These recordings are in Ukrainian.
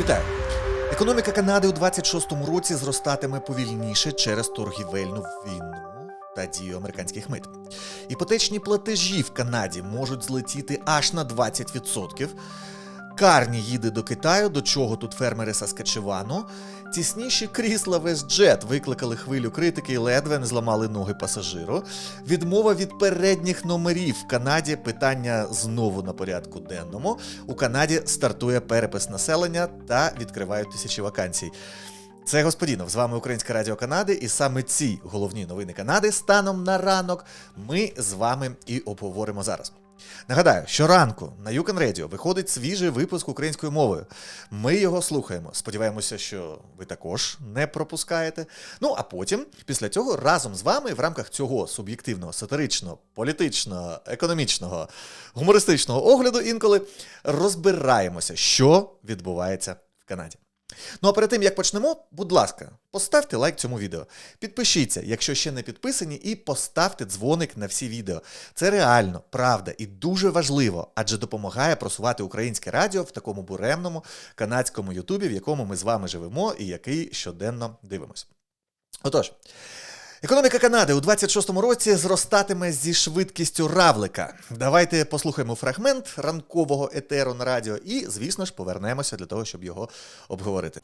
Вітаю! Економіка Канади у 26-му році зростатиме повільніше через торгівельну війну та дію американських мит. Іпотечні платежі в Канаді можуть злетіти аж на 20%. Карні їде до Китаю, до чого тут фермери Саскачевану. Тісніші крісла WestJet викликали хвилю критики і ледве не зламали ноги пасажиру. Відмова від передніх номерів в Канаді питання знову на порядку денному. У Канаді стартує перепис населення та відкривають тисячі вакансій. Це господінов. З вами Українська Радіо Канади, і саме ці головні новини Канади станом на ранок ми з вами і обговоримо зараз. Нагадаю, щоранку на Юкон Radio виходить свіжий випуск українською мовою. Ми його слухаємо. Сподіваємося, що ви також не пропускаєте. Ну а потім, після цього, разом з вами в рамках цього суб'єктивного, сатиричного, політичного, економічного, гумористичного огляду інколи розбираємося, що відбувається в Канаді. Ну а перед тим як почнемо, будь ласка, поставте лайк цьому відео. Підпишіться, якщо ще не підписані, і поставте дзвоник на всі відео. Це реально, правда і дуже важливо, адже допомагає просувати українське радіо в такому буремному канадському Ютубі, в якому ми з вами живемо і який щоденно дивимось. Отож. Економіка Канади у 26-му році зростатиме зі швидкістю равлика. Давайте послухаємо фрагмент ранкового етеру на радіо і, звісно ж, повернемося для того, щоб його обговорити.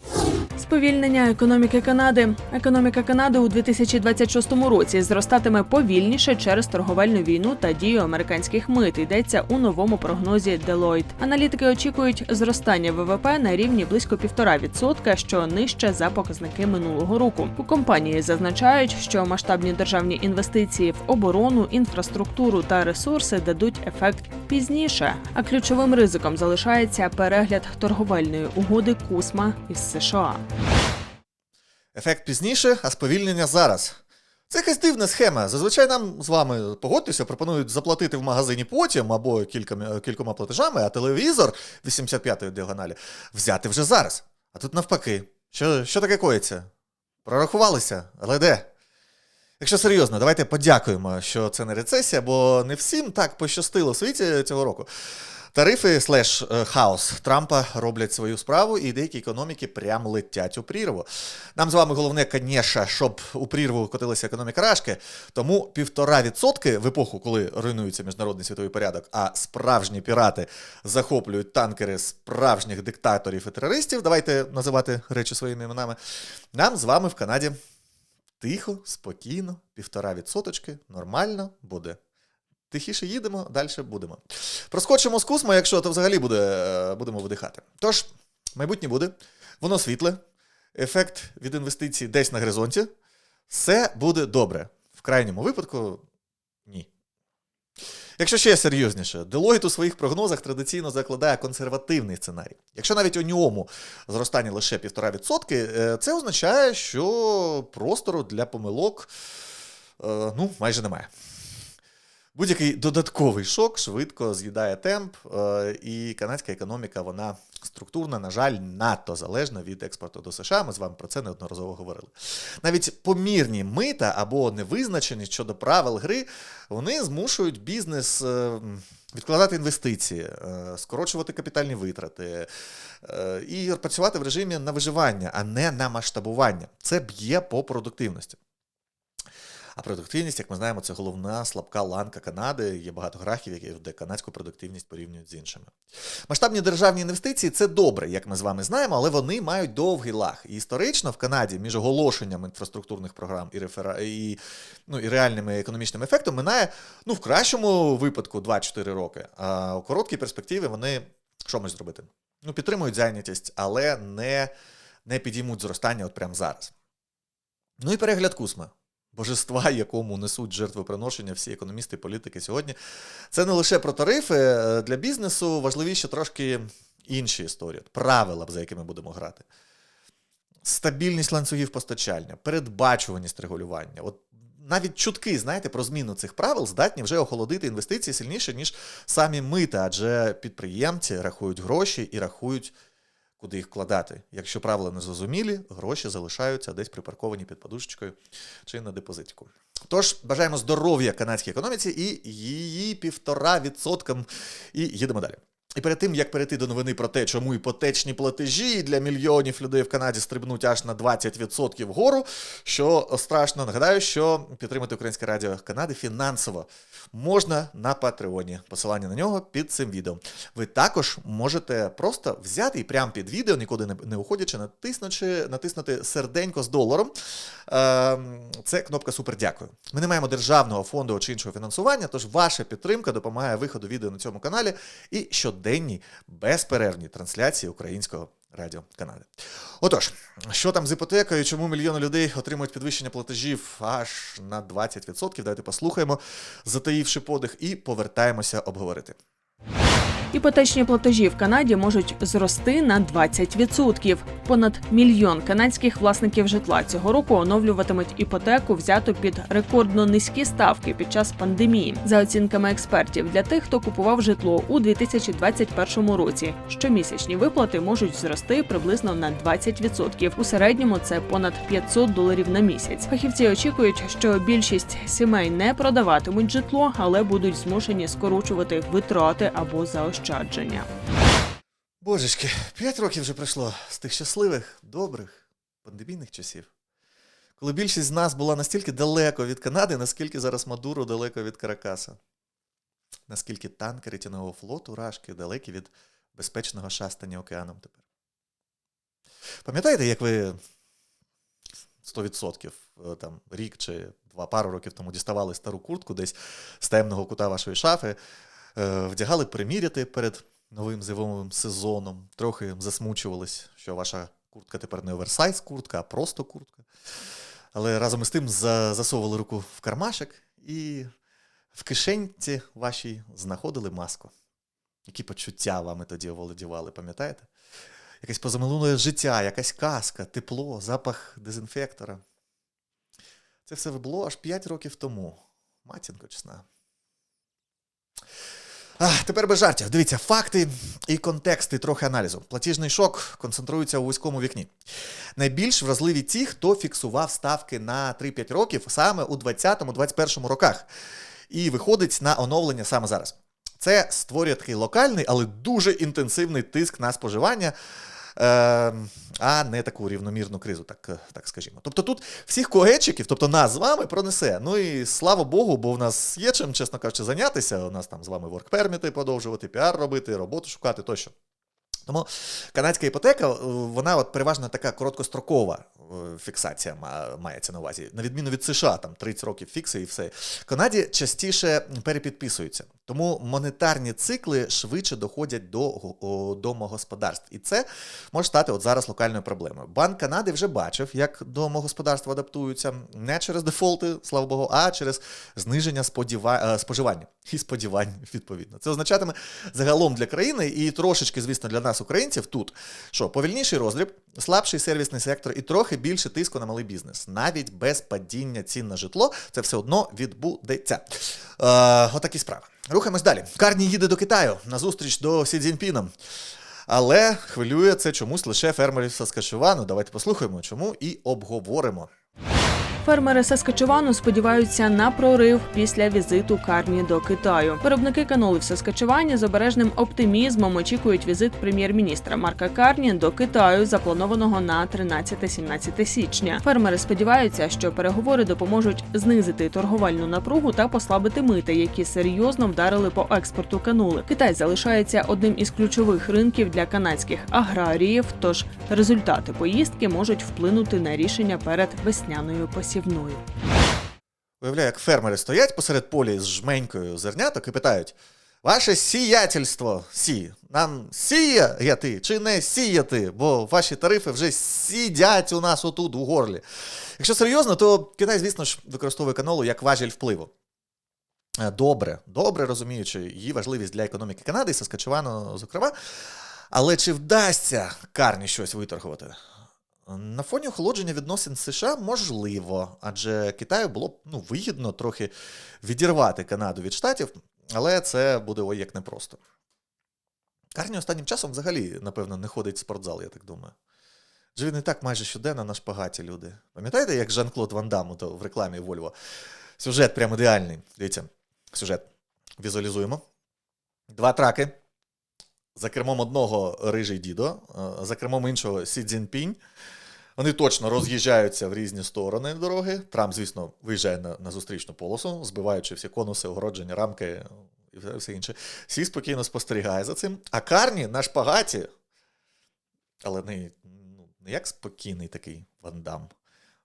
Сповільнення економіки Канади. Економіка Канади у 2026 році зростатиме повільніше через торговельну війну та дію американських мит. Йдеться у новому прогнозі Deloitte. Аналітики очікують зростання ВВП на рівні близько 1,5%, що нижче за показники минулого року. У компанії зазначають, що масштабні державні інвестиції в оборону, інфраструктуру та ресурси дадуть ефект пізніше. А ключовим ризиком залишається перегляд торговельної угоди Кусма із США. Ефект пізніше, а сповільнення зараз. Це якась дивна схема. Зазвичай нам з вами погодьтеся, пропонують заплатити в магазині потім або кількома, кількома платежами, а телевізор 85-ї діагоналі взяти вже зараз. А тут навпаки. Що, що таке коїться? Прорахувалися, але де? Якщо серйозно, давайте подякуємо, що це не рецесія, бо не всім так пощастило в світі цього року. Тарифи слеш е, хаос Трампа роблять свою справу, і деякі економіки прям летять у прірву. Нам з вами головне, звісно, щоб у прірву котилася економіка рашки. Тому півтора відсотки в епоху, коли руйнується міжнародний світовий порядок, а справжні пірати захоплюють танкери справжніх диктаторів і терористів. Давайте називати речі своїми іменами. Нам з вами в Канаді тихо, спокійно, півтора відсоточки, нормально буде. Тихіше їдемо, далі будемо. Проскочимо з кусма, якщо то взагалі буде, е, будемо видихати. Тож, майбутнє буде, воно світле, ефект від інвестицій десь на горизонті. Все буде добре. В крайньому випадку ні. Якщо ще серйозніше, Deloitte у своїх прогнозах традиційно закладає консервативний сценарій. Якщо навіть у ньому зростання лише 1,5%, е, це означає, що простору для помилок е, ну, майже немає. Будь-який додатковий шок швидко з'їдає темп, е, і канадська економіка вона структурна, на жаль, надто залежна від експорту до США. Ми з вами про це неодноразово говорили. Навіть помірні мита або невизначеність щодо правил гри вони змушують бізнес. е, Відкладати інвестиції, е, скорочувати капітальні витрати е, і працювати в режимі на виживання, а не на масштабування. Це б'є по продуктивності. А продуктивність, як ми знаємо, це головна слабка ланка Канади. Є багато графів, які де канадську продуктивність порівнюють з іншими. Масштабні державні інвестиції це добре, як ми з вами знаємо, але вони мають довгий лаг. І історично в Канаді між оголошенням інфраструктурних програм і рефера... і, ну, і реальними економічним ефектом минає ну, в кращому випадку 2-4 роки. А у короткій перспективі вони що можуть зробити? Ну, підтримують зайнятість, але не, не підіймуть зростання от прямо зараз. Ну і перегляд кусма божества, якому несуть жертвоприношення всі економісти політики сьогодні. Це не лише про тарифи. Е, Для бізнесу важливіше трошки інші історії, правила, за якими будемо грати. Стабільність ланцюгів постачання, передбачуваність регулювання. От навіть чутки, знаєте, про зміну цих правил здатні вже охолодити інвестиції сильніше, ніж самі мити, адже підприємці рахують гроші і рахують куди їх вкладати. Якщо правила не зрозумілі, гроші залишаються десь припарковані під подушечкою чи на депозитку. Тож бажаємо здоров'я канадській економіці і її півтора відсоткам. І їдемо далі. І перед тим, як перейти до новини про те, чому іпотечні платежі для мільйонів людей в Канаді стрибнуть аж на 20% вгору, що страшно, нагадаю, що підтримати Українське радіо Канади фінансово можна на Патреоні. Посилання на нього під цим відео. Ви також можете просто взяти і прямо під відео, нікуди не, уходячи, натиснучи, натиснути серденько з доларом. Ем, Це кнопка Супер дякую. Ми не маємо державного фонду чи іншого фінансування, тож ваша підтримка допомагає виходу відео на цьому каналі і щоденній безперервні трансляції українського радіо Канади. Отож, що там з іпотекою? Чому мільйони людей отримують підвищення платежів аж на 20%? Давайте послухаємо, затаївши подих, і повертаємося обговорити. Іпотечні платежі в Канаді можуть зрости на 20%. Понад мільйон канадських власників житла цього року оновлюватимуть іпотеку, взяту під рекордно низькі ставки під час пандемії. За оцінками експертів, для тих, хто купував житло у 2021 році, щомісячні виплати можуть зрости приблизно на 20%. У середньому це понад 500 доларів на місяць. Фахівці очікують, що більшість сімей не продаватимуть житло, але будуть змушені скорочувати витрати або заощадження. Божечки, 5 років вже пройшло з тих щасливих, добрих, пандемійних часів. Коли більшість з нас була настільки далеко від Канади, наскільки зараз Мадуро далеко від Каракаса. Наскільки танкери тінгового флоту Рашки далекі від безпечного шастання океаном тепер. Пам'ятаєте, як ви 100% е, там, рік чи два пару років тому діставали стару куртку десь з темного кута вашої шафи, вдягали приміряти перед новим зимовим сезоном, трохи засмучувались, що ваша куртка тепер не оверсайз куртка, а просто куртка. Але разом із тим засовували руку в кармашок і в кишеньці вашій знаходили маску. Які почуття вами тоді оволодівали, пам'ятаєте? Якесь позаминуле життя, якась казка, тепло, запах дезінфектора. Це все було аж 5 років тому. Матінко чесна. А, тепер без жартів. Дивіться, факти і контексти трохи аналізу. Платіжний шок концентрується у вузькому вікні. Найбільш вразливі ті, хто фіксував ставки на 3-5 років саме у 20-21 роках. І виходить на оновлення саме зараз. Це створює такий локальний, але дуже інтенсивний тиск на споживання. Е, а не таку рівномірну кризу, так, так скажімо. Тобто тут всіх когетчиків, тобто нас з вами пронесе. Ну і слава Богу, бо в нас є чим, чесно кажучи, зайнятися. У нас там з вами воркперміти продовжувати, піар робити, роботу шукати тощо. Тому канадська іпотека, вона от переважно така короткострокова фіксація ма- мається на увазі. На відміну від США, там 30 років фікси і все. Канаді частіше перепідписуються. Тому монетарні цикли швидше доходять до домогосподарств. І це може стати от зараз локальною проблемою. Банк Канади вже бачив, як домогосподарства адаптуються не через дефолти, слава Богу, а через зниження сподіва... е, споживання і сподівань, відповідно. Це означатиме загалом для країни і трошечки, звісно, для нас, українців, тут що повільніший роздріб, слабший сервісний сектор і трохи більше тиску на малий бізнес. Навіть без падіння цін на житло це все одно відбудеться. Е, отакі справи. Рухаємось далі. Карні їде до Китаю на зустріч до Сі Цзіньпіна. Але хвилює це чомусь лише фермерів Саскачевану. Давайте послухаємо, чому і обговоримо. Фермери Саскачевану сподіваються на прорив після візиту Карні до Китаю. Виробники каноли в Саскачевані з обережним оптимізмом очікують візит прем'єр-міністра Марка Карні до Китаю, запланованого на 13-17 січня. Фермери сподіваються, що переговори допоможуть знизити торговельну напругу та послабити мити, які серйозно вдарили по експорту канули. Китай залишається одним із ключових ринків для канадських аграріїв. Тож результати поїздки можуть вплинути на рішення перед весняною посівною. Уявляю, як фермери стоять посеред поля з жменькою зерняток і питають: Ваше сіятельство, сі, нам сіяти чи не сіяти, бо ваші тарифи вже сідять у нас отут у горлі. Якщо серйозно, то Китай, звісно ж, використовує канолу як важіль впливу. Е, Добре, добре розуміючи її важливість для економіки Канади і Саскачевану, зокрема. Але чи вдасться карні щось виторгувати? На фоні охолодження відносин США можливо, адже Китаю було б ну, вигідно трохи відірвати Канаду від штатів, але це буде ой як непросто. Карні останнім часом взагалі, напевно, не ходить в спортзал, я так думаю. Адже він і так майже щоденно на шпагаті люди. Пам'ятаєте, як Жан-Клод Ван Дам то в рекламі Вольво? Сюжет прям ідеальний. Дивіться, сюжет. Візуалізуємо. Два траки. За кермом одного рижий дідо, е, за кермом іншого Сі Цзіньпінь. Вони точно роз'їжджаються в різні сторони дороги. Трамп, звісно, виїжджає на, на зустрічну полосу, збиваючи всі конуси, огородження, рамки і все- інше. Всі спокійно спостерігає за цим. А Карні на шпагаті, але не, ну, не як спокійний такий вандам.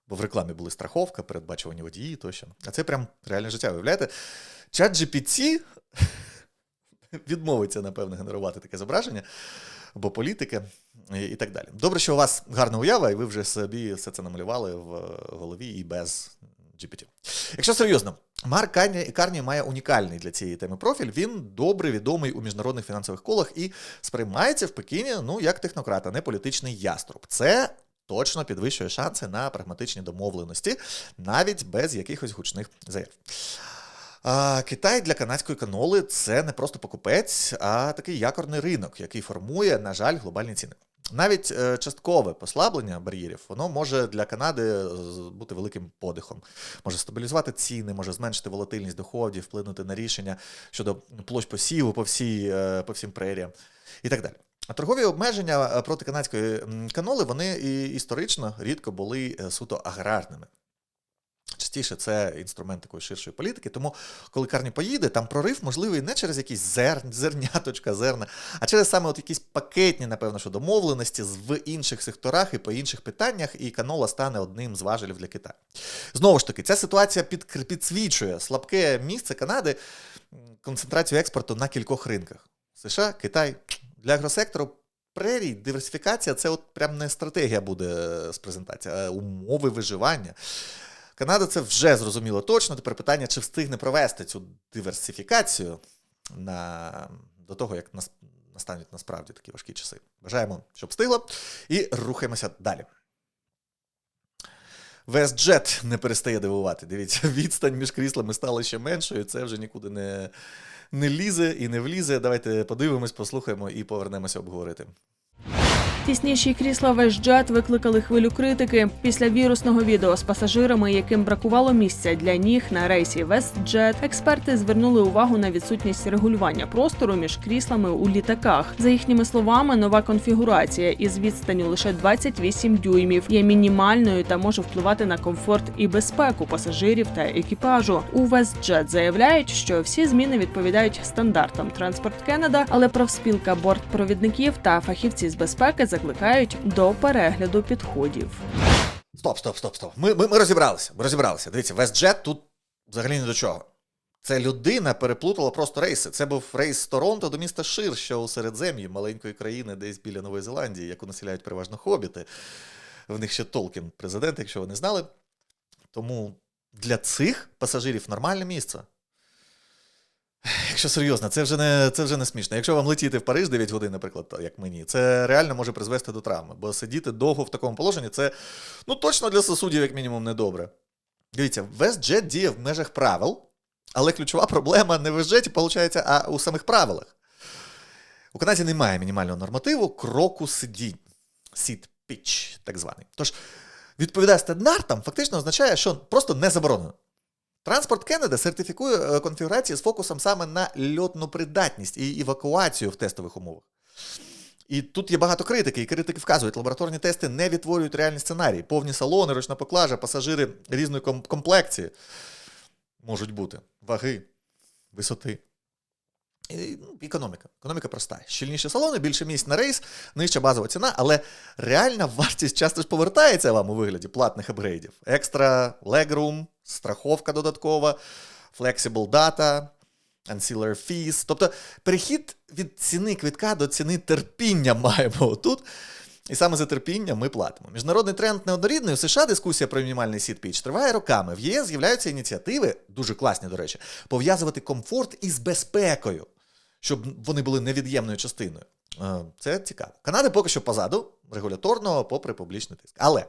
Бо в рекламі були страховка, передбачувані водії тощо. А це прям реальне життя. Уявляєте? Чат GPT відмовиться, напевно, генерувати таке зображення, або політики і, так далі. Добре, що у вас гарна уява, і ви вже собі все це намалювали в голові і без GPT. Якщо серйозно, Марк Карні має унікальний для цієї теми профіль. Він добре відомий у міжнародних фінансових колах і сприймається в Пекіні ну, як технократ, а не політичний яструб. Це точно підвищує шанси на прагматичні домовленості, навіть без якихось гучних заяв. А, Китай для канадської каноли це не просто покупець, а такий якорний ринок, який формує, на жаль, глобальні ціни. Навіть е, часткове послаблення бар'єрів, воно може для Канади е, бути великим подихом. Може стабілізувати ціни, може зменшити волатильність доходів, вплинути на рішення щодо площ посіву по, всій, е, по всім преріям і так далі. А торгові обмеження проти канадської каноли вони історично рідко були суто аграрними. Частіше це інструмент такої ширшої політики. Тому, коли Карні поїде, там прорив можливий не через якісь зер... зерняточка, зерна, а через саме от якісь пакетні, напевно, що домовленості в інших секторах і по інших питаннях, і канола стане одним з важелів для Китаю. Знову ж таки, ця ситуація під... підсвічує слабке місце Канади, концентрацію експорту на кількох ринках: США, Китай. Для агросектору прерій, диверсифікація це от прям не стратегія буде з презентації, а умови виживання. Канада це вже зрозуміло точно. Тепер питання, чи встигне провести цю диверсифікацію на... до того, як нас... настануть насправді такі важкі часи. Бажаємо, щоб встигло, і рухаємося далі. WestJet не перестає дивувати. Дивіться, відстань між кріслами стала ще меншою. Це вже нікуди не, не лізе і не влізе. Давайте подивимось, послухаємо і повернемося обговорити. Тісніші крісла WestJet викликали хвилю критики після вірусного відео з пасажирами, яким бракувало місця для ніг на рейсі WestJet. Експерти звернули увагу на відсутність регулювання простору між кріслами у літаках. За їхніми словами, нова конфігурація із відстанню лише 28 дюймів є мінімальною та може впливати на комфорт і безпеку пасажирів та екіпажу. У WestJet заявляють, що всі зміни відповідають стандартам Транспорт Кеннеда, але профспілка бортпровідників та фахівці з безпеки закликають до перегляду підходів. Стоп, стоп, стоп, стоп. Ми, ми, ми розібралися. Ми розібралися. Дивіться, WestJet тут взагалі ні до чого. Це людина переплутала просто рейси. Це був рейс з Торонто до міста Шир, що у середзем'ї маленької країни, десь біля Нової Зеландії, яку населяють переважно хобіти. В них ще Толкін президент, якщо ви не знали. Тому для цих пасажирів нормальне місце. Якщо серйозно, це вже не це вже не смішно. Якщо вам летіти в Париж 9 годин, наприклад, як мені, це реально може призвести до травми. Бо сидіти довго в такому положенні це ну точно для сосудів, як мінімум, недобре. Дивіться, WestJet діє в межах правил, але ключова проблема не в WestJet, виходить, а у самих правилах. У Канаді немає мінімального нормативу кроку сидінь. Seat pitch, так званий. Тож, відповідає стандартам, фактично означає, що просто не заборонено. Транспорт Кеннеда сертифікує е, конфігурації з фокусом саме на льотну придатність і евакуацію в тестових умовах. І тут є багато критики, і критики вказують, лабораторні тести не відтворюють реальні сценарії. Повні салони, ручна поклажа, пасажири різної комплекції можуть бути, ваги, висоти. І, ну, економіка. Економіка проста. Щільніші салони, більше місць на рейс, нижча базова ціна, але реальна вартість часто ж повертається вам у вигляді платних апгрейдів. Екстра legroom, страховка додаткова, flexible data, ancillary fees. Тобто перехід від ціни квитка до ціни терпіння маємо тут. І саме за терпіння ми платимо. Міжнародний тренд неоднорідний. У США дискусія про мінімальний сіт піч триває роками. В ЄС з'являються ініціативи, дуже класні, до речі, пов'язувати комфорт із безпекою, щоб вони були невід'ємною частиною. Е, Це цікаво. Канада поки що позаду регуляторного, попри публічний тиск. Але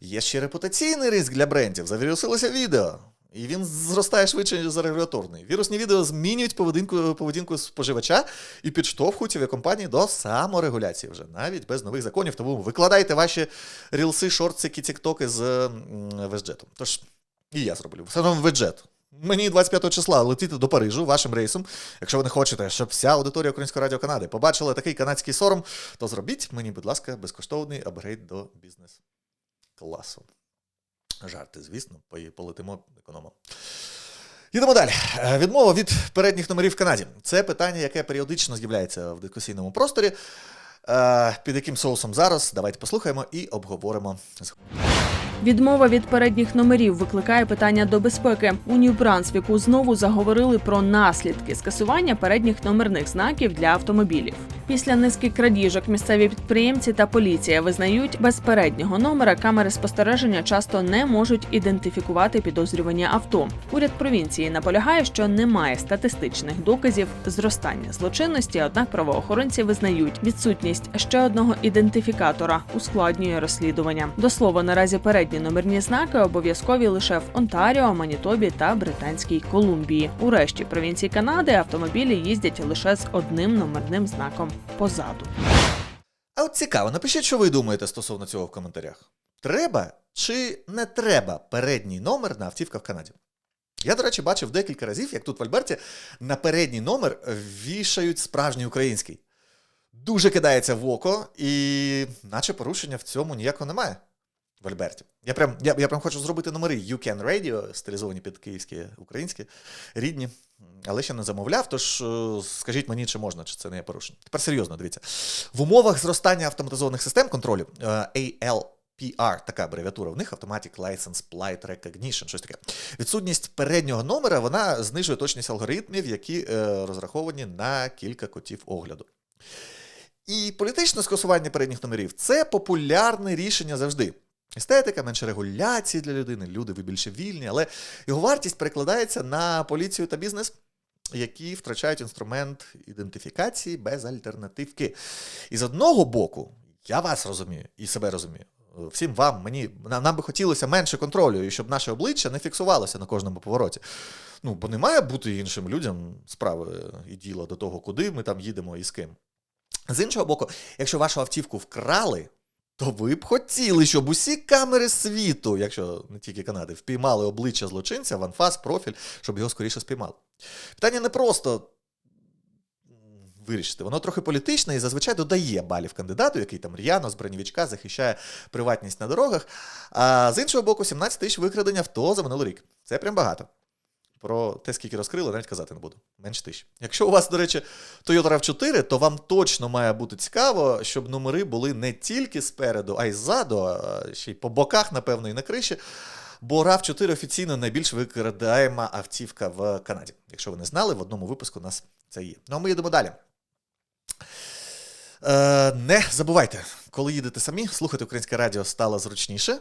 є ще репутаційний ризик для брендів. Завірусилося відео. І він зростає швидше за регуляторний. Вірусні відео змінюють поведінку, поведінку споживача і підштовхують авіакомпанії до саморегуляції вже, навіть без нових законів. Тому викладайте ваші рілси, шортсики, тіктоки з веджетом. Тож, і я зроблю. Все одно веджет. Мені 25 числа летіти до Парижу вашим рейсом. Якщо ви не хочете, щоб вся аудиторія Українського радіо Канади побачила такий канадський сором, то зробіть мені, будь ласка, безкоштовний апгрейд до бізнес-класу. Жарти, звісно, полетимо економом. Їдемо далі. Е, Відмова від передніх номерів в Канаді. Це питання, яке періодично з'являється в дискусійному просторі. Е, Під яким соусом зараз? Давайте послухаємо і обговоримо. Відмова від передніх номерів викликає питання до безпеки. У Нью-Брансвіку знову заговорили про наслідки скасування передніх номерних знаків для автомобілів. Після низки крадіжок місцеві підприємці та поліція визнають, без переднього номера камери спостереження часто не можуть ідентифікувати підозрювані авто. Уряд провінції наполягає, що немає статистичних доказів зростання злочинності, однак правоохоронці визнають, відсутність ще одного ідентифікатора ускладнює розслідування. До слова, наразі передні номерні знаки обов'язкові лише в Онтаріо, Манітобі та Британській Колумбії. У решті провінцій Канади автомобілі їздять лише з одним номерним знаком позаду. А от цікаво, напишіть, що ви думаєте стосовно цього в коментарях. Треба чи не треба передній номер на автівках в Канаді? Я, до речі, бачив декілька разів, як тут в Альберті на передній номер вішають справжній український. Дуже кидається в око, і наче порушення в цьому ніякого немає. В Альберті. Я прям, я, я прям хочу зробити номери You Can Radio, стилізовані під київські українські, рідні, але ще не замовляв. Тож е, скажіть мені, чи можна, чи це не є порушення. Тепер серйозно, дивіться. В умовах зростання автоматизованих систем контролю е, ALPR, така абревіатура в них Automatic License Plate Recognition, щось таке. Відсутність переднього номера вона знижує точність алгоритмів, які е, розраховані на кілька котів огляду. І політичне скасування передніх номерів це популярне рішення завжди. Естетика, менше регуляції для людини, люди ви більше вільні, але його вартість перекладається на поліцію та бізнес, які втрачають інструмент ідентифікації без альтернативки. І з одного боку, я вас розумію і себе розумію. Всім вам, мені, нам, би хотілося менше контролю, і щоб наше обличчя не фіксувалося на кожному повороті. Ну, бо не має бути іншим людям справи і діла до того, куди ми там їдемо і з ким. З іншого боку, якщо вашу автівку вкрали, то ви б хотіли, щоб усі камери світу, якщо не тільки Канади, впіймали обличчя злочинця, в анфас, профіль, щоб його скоріше спіймали. Питання не просто вирішити, воно трохи політичне і зазвичай додає балів кандидату, який там р'яно з бронєвичка захищає приватність на дорогах. А з іншого боку, 17 тисяч викрадень авто за минулий рік. Це прям багато. Про те, скільки розкрили, навіть казати не буду. Менше тисяч. Якщо у вас, до речі, Toyota RAV4, то вам точно має бути цікаво, щоб номери були не тільки спереду, а й ззаду, а ще й по боках, напевно, і на криші. Бо RAV4 офіційно найбільш викрадаєма автівка в Канаді. Якщо ви не знали, в одному випуску у нас це є. Ну а ми їдемо далі. Е, не забувайте, коли їдете самі, слухати українське радіо стало зручніше.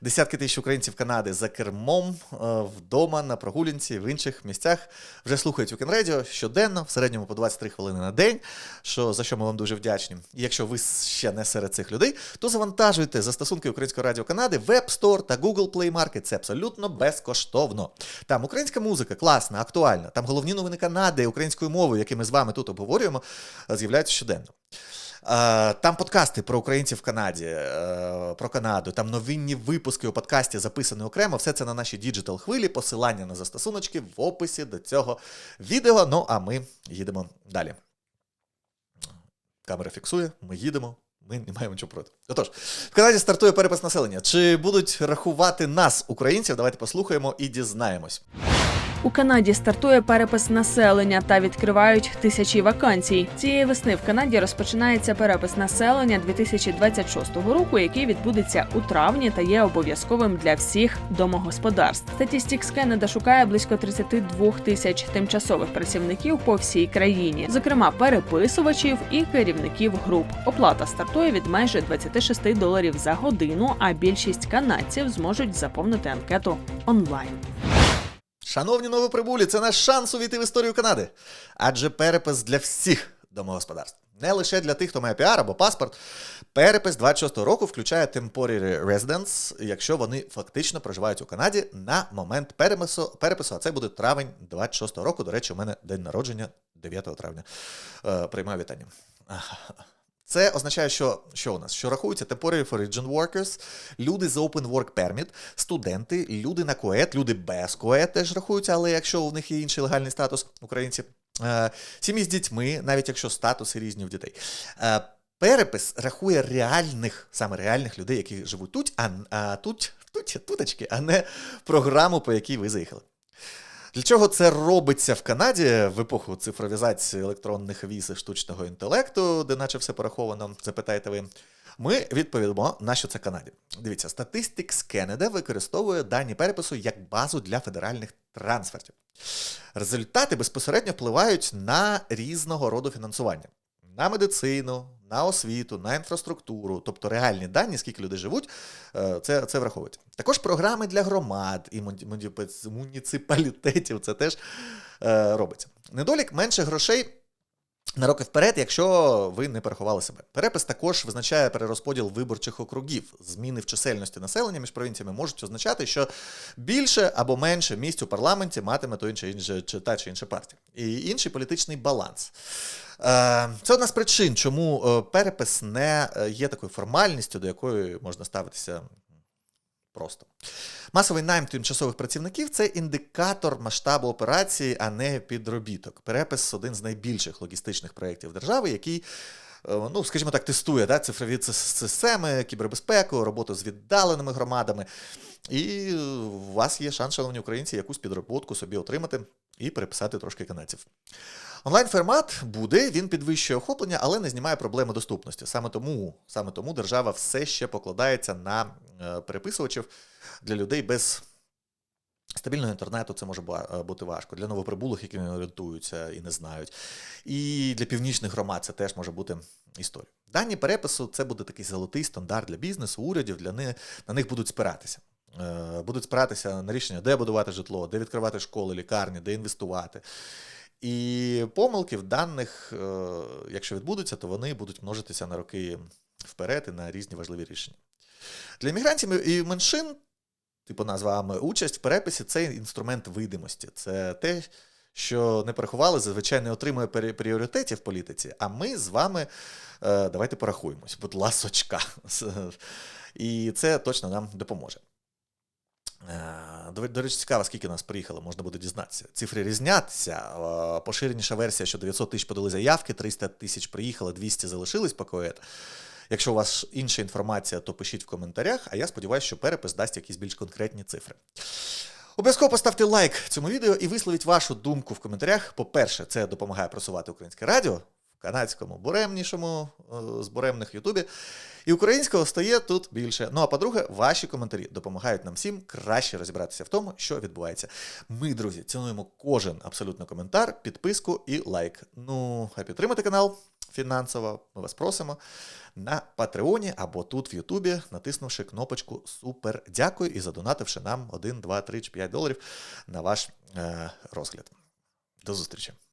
Десятки тисяч українців Канади за кермом, е, вдома, на прогулянці, в інших місцях вже слухають Weekend Radio щоденно, в середньому по 23 хвилини на день, що, за що ми вам дуже вдячні. І якщо ви ще не серед цих людей, то завантажуйте застосунки Українського радіо Канади App Store та Google Play Market. Це абсолютно безкоштовно. Там українська музика, класна, актуальна. Там головні новини Канади українською мовою, які ми з вами тут обговорюємо, е, з'являються щоденно. Е, Там подкасти про українців в Канаді, е, про Канаду, там новинні випуски у подкасті записані окремо. Все це на нашій діджитал хвилі. Посилання на застосуночки в описі до цього відео. Ну а ми їдемо далі. Камера фіксує, ми їдемо. Ми не маємо нічого проти. Отож, в Канаді стартує перепис населення. Чи будуть рахувати нас, українців? Давайте послухаємо і дізнаємось. У Канаді стартує перепис населення та відкривають тисячі вакансій. Цієї весни в Канаді розпочинається перепис населення 2026 року, який відбудеться у травні та є обов'язковим для всіх домогосподарств. Statistics Canada шукає близько 32 тисяч тимчасових працівників по всій країні, зокрема переписувачів і керівників груп. Оплата стартує від майже 26 доларів за годину, а більшість канадців зможуть заповнити анкету онлайн. Шановні новоприбулі, це наш шанс увійти в історію Канади. Адже перепис для всіх домогосподарств. Не лише для тих, хто має піар або паспорт. Перепис 26-го року включає temporary residence, якщо вони фактично проживають у Канаді на момент перепису, перепису а це буде травень 26-го року. До речі, у мене день народження 9 травня. Е, приймаю вітання. Це означає, що, що у нас? Що рахуються temporary foreign workers, люди з open work permit, студенти, люди на коет, люди без коет теж рахуються, але якщо у них є інший легальний статус, українці, е, сім'ї з дітьми, навіть якщо статуси різні в дітей. Е, Перепис рахує реальних, саме реальних людей, які живуть тут, а, а тут, тут, туточки, а не програму, по якій ви заїхали. Для чого це робиться в Канаді в епоху цифровізації електронних віз і штучного інтелекту, де наче все пораховано, запитаєте ви. Ми відповімо, на що це Канаді. Дивіться, Statistics Canada використовує дані перепису як базу для федеральних трансфертів. Результати безпосередньо впливають на різного роду фінансування: на медицину, на освіту, на інфраструктуру, тобто реальні дані, скільки людей живуть, е, це, це враховується. Також програми для громад і муні- муні- муніципалітетів це теж е, робиться. Недолік менше грошей. На роки вперед, якщо ви не порахували себе. Перепис також визначає перерозподіл виборчих округів. Зміни в чисельності населення між провінціями можуть означати, що більше або менше місць у парламенті матиме то інше, інше та чи інша партія. І інший політичний баланс. Е, Це одна з причин, чому е, перепис не е, є такою формальністю, до якої можна ставитися просто. Масовий найм тимчасових працівників це індикатор масштабу операції, а не підробіток. Перепис один з найбільших логістичних проєктів держави, який. е, Ну, скажімо так, тестує да, цифрові системи, кібербезпеку, роботу з віддаленими громадами. І у вас є шанс, шановні українці, якусь підроботку собі отримати і переписати трошки канадців. Онлайн-формат буде, він підвищує охоплення, але не знімає проблеми доступності. Саме тому, саме тому держава все ще покладається на е, переписувачів для людей без стабільного інтернету. Це може е, бути важко. Для новоприбулих, які не орієнтуються і не знають. І для північних громад це теж може бути історія. Дані перепису це буде такий золотий стандарт для бізнесу, урядів, для них, на них будуть спиратися. Е, Будуть спиратися на рішення, де будувати житло, де відкривати школи, лікарні, де інвестувати. І помилки в даних, е, якщо відбудуться, то вони будуть множитися на роки вперед і на різні важливі рішення. Для іммігрантів і меншин, типу нас з вами, участь в переписі це інструмент видимості. Це те, що не порахували, зазвичай не отримує пріоритетів в політиці. А ми з вами е, давайте порахуємось, будь ласочка. І це точно нам допоможе. Е, До, речі, цікаво, скільки нас приїхало, можна буде дізнатися. Цифри різняться. Е, Поширеніша версія, що 900 тисяч подали заявки, 300 тисяч приїхало, 200 залишились по КОЕТ. Якщо у вас інша інформація, то пишіть в коментарях, а я сподіваюся, що перепис дасть якісь більш конкретні цифри. Обов'язково поставте лайк цьому відео і висловіть вашу думку в коментарях. По-перше, це допомагає просувати українське радіо канадському буремнішому е, з буремних Ютубі. І українського стає тут більше. Ну а по-друге, ваші коментарі допомагають нам всім краще розібратися в тому, що відбувається. Ми, друзі, цінуємо кожен абсолютно коментар, підписку і лайк. Ну, а підтримати канал фінансово. Ми вас просимо на Патреоні або тут в Ютубі, натиснувши кнопочку Супер. Дякую і задонативши нам 1, 2, 3 чи 5 доларів на ваш е, розгляд. До зустрічі!